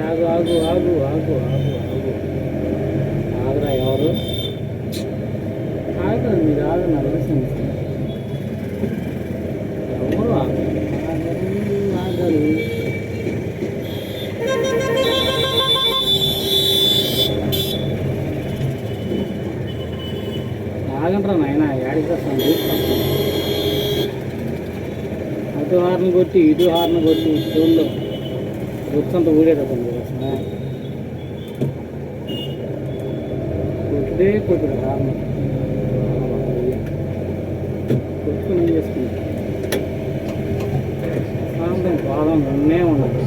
ఆగు ఆగు ఆగు ఆగు ఆగు ఆగు ఆగరా ఎవరు ఆగరా మీరు ఆగరు నా రహస్యం ఎవరు ఆగరు ఆగరు ఆగండ్రా నాయన యాడికి వస్తాను అటు హార్న్ కొట్టి ఇటు హార్న్ కొట్టి స్కూల్లో గుర్తంతా ఊడేటప్పుడు అసలు కొట్టుడే కొట్టుడు హార్న్ కొట్టుకుని ఏం చేసుకుంటాం సాయంత్రం పాదం ఉన్నే ఉండదు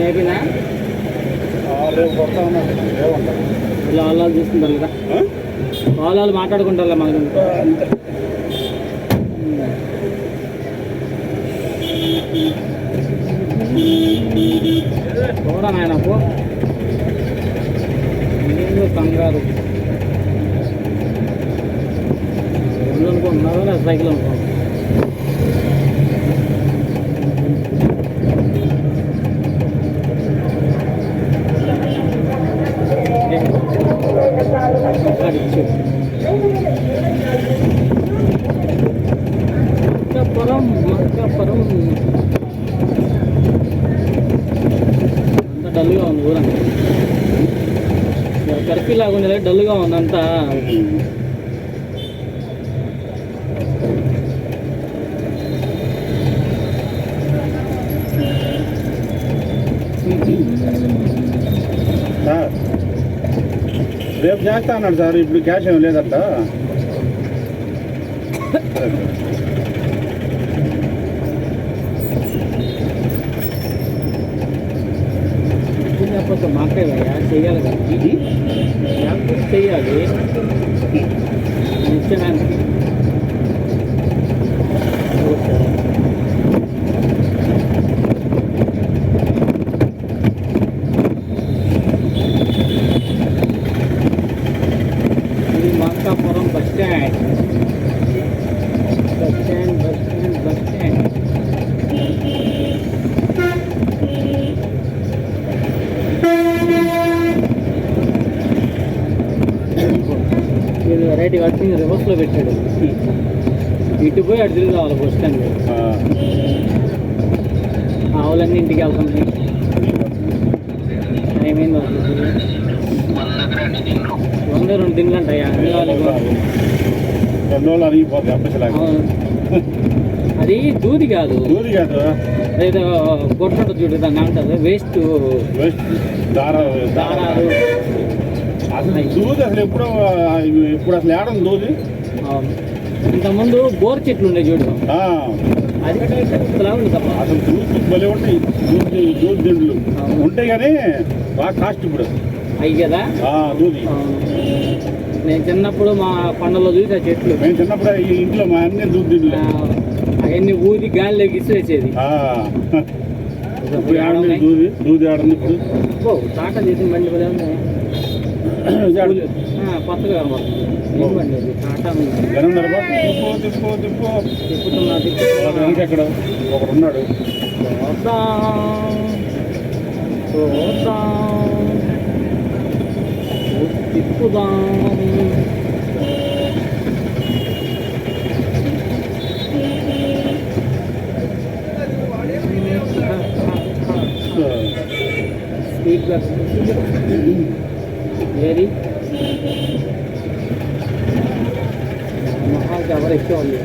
నేపినా రేపు కొడతా ఉన్నాడు ఇలా వాళ్ళు చూసుకుంటారు కదా. వాళ్ళు మాట్లాడుకుంటారు మనకు అంతే. చూడ నాయన కంగారు. లేదా సైకిల్ అనుకుంటున్నావు మర్కాపురం మర్కాపురం అంత డల్గా ఉంది ఊరంతా. కర్ఫ్యూ లాగా ఉంది డల్గా ఉంది అంతా. రేపు చేస్తా అన్నాడు సార్ ఇప్పుడు క్యాష్ ఏం లేదట చెప్పచ్చు మాకే చేయాలి కదా. ఇది యాక్టివ్ చేయాలి. నిత్యనానికి ఇది Markapuram bus stand bus stand bus stand bus stand కట్టుకుని రివర్స్లో పెట్టాడు. ఇటు పోయి అటు తిరిగి రావాలి బస్ స్టాండ్ ఆవులన్నీ ఇంటికి వెళ్తున్నాయి అసలు వంద రెండు దిన్లు అంటాయా. అది దూది కాదు. దూది కాదు. ఏదో కొట్టు చూడు దాన్ని అంటారు. వేస్ట్ వేస్ట్ దారాలు. దారాలు. దూది అసలు ఎప్పుడో ఇప్పుడు అసలు ఏడం దూది. ఇంతకుముందు బోర్ చెట్లు ఉండే చూడు. ఆ, అది అసలు దూది భలే ఉంటాయి. దూది దూది దిండ్లు. ఉంటాయి కానీ బాగా కాస్ట్ ఇప్పుడు. అయ్యి కదా? ఆ, దూది. నేను చిన్నప్పుడు మా కొండలో చూసా చెట్లు. మేము చిన్నప్పుడు ఈ ఇంట్లో మా అన్ని దూది దిండ్లే. అవన్నీ ఊది ఆ, ఇప్పుడు ఏడుంది దూది దూది ఏడుంది ఇప్పుడు. టాటా చేసిన బండి పదే? ఆ, కొత్తగా కనబడుతుంది ఏం ఒకడు ఉన్నాడు తిప్పుదాం స్పీడ్ మహాకి ఎవరు ఎక్కువ ఉంది?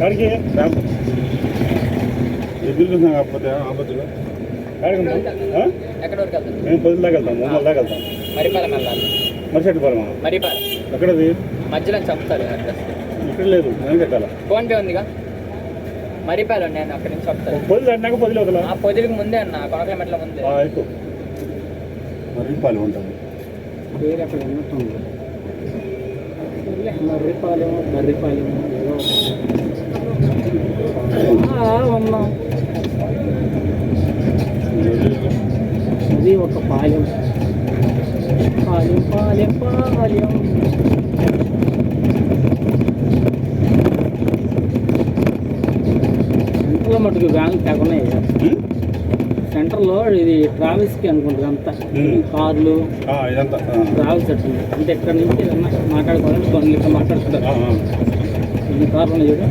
కాడికి ఎదురుకున్నా కాకపోతే ఆపత్తులు మేము పది దాకా వెళ్తాం మూడు దాకా వెళ్తాం. మరిపాలెం వెళ్ళాలి. మరిచెట్టు పరమా మరిపాలెం. ఎక్కడది? మధ్యలో చెప్తారు ఇక్కడ లేదు వెనక ఎక్కాల ఫోన్ పే ఉందిగా? మరిపాలెం నేను అక్కడి నుంచి చెప్తాను. పది దాటినాక పదిలో వదల? ఆ పొదిలికి ముందే అన్న కొనకలమెట్ల ముందే. పాల్గొంటాము వేరే అక్కడ ఉన్నట్టు మర్రిపాలెం మర్రిపాలెం ఉన్నాం అది ఒక పాలెం పాలెం పాలెం పాలెం ఎంతలో మటుకు వ్యాన్ తెగనే సెంటర్లో ఇది ట్రావెల్స్కి అనుకుంటుంది అంతా. కార్లు. ట్రావెల్స్ అట్టుంది అంటే ఇక్కడ నుంచి ఏదన్నా మాట్లాడుకోవాలంటే కొన్ని ఇక్కడ. ఇన్ని కార్లు ఉన్నాయి చూడు.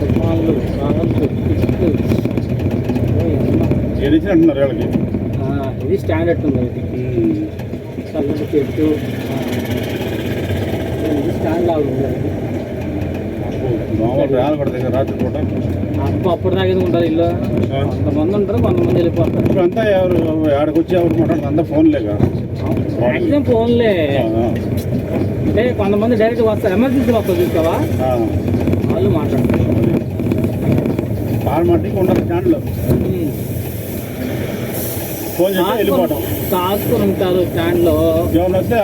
తుఫాన్లు అంటున్నారు వీళ్ళకి ఇది స్టాండర్డ్ ఉంది ఇది. చల్లటి చెట్టు స్టాండ్ లాగా ఉంది రాత్రి పూట అప్పుడు ఎందుకు ఉంటారు ఇల్లు. కొంతమంది ఉంటారు కొంతమంది వెళ్ళిపోతారు. ఇప్పుడు అంతా ఎవరు ఆడకు వచ్చి ఎవరు మాట్లాడుతున్నారు అంతా ఫోన్లే ఆ, ఆ. అంటే కొంతమంది డైరెక్ట్ వస్తారు. ఎమర్జెన్సీ వస్తారు చూస్తావా ఆ. వాళ్ళు మాట్లాడతారు. కార్ మట్టికి ఉండదు స్టాండ్లో ఫోన్ చేస్తే వెళ్ళిపోవటం కాసుకొని ఉంటారు స్టాండ్లో. ఎవరు వస్తే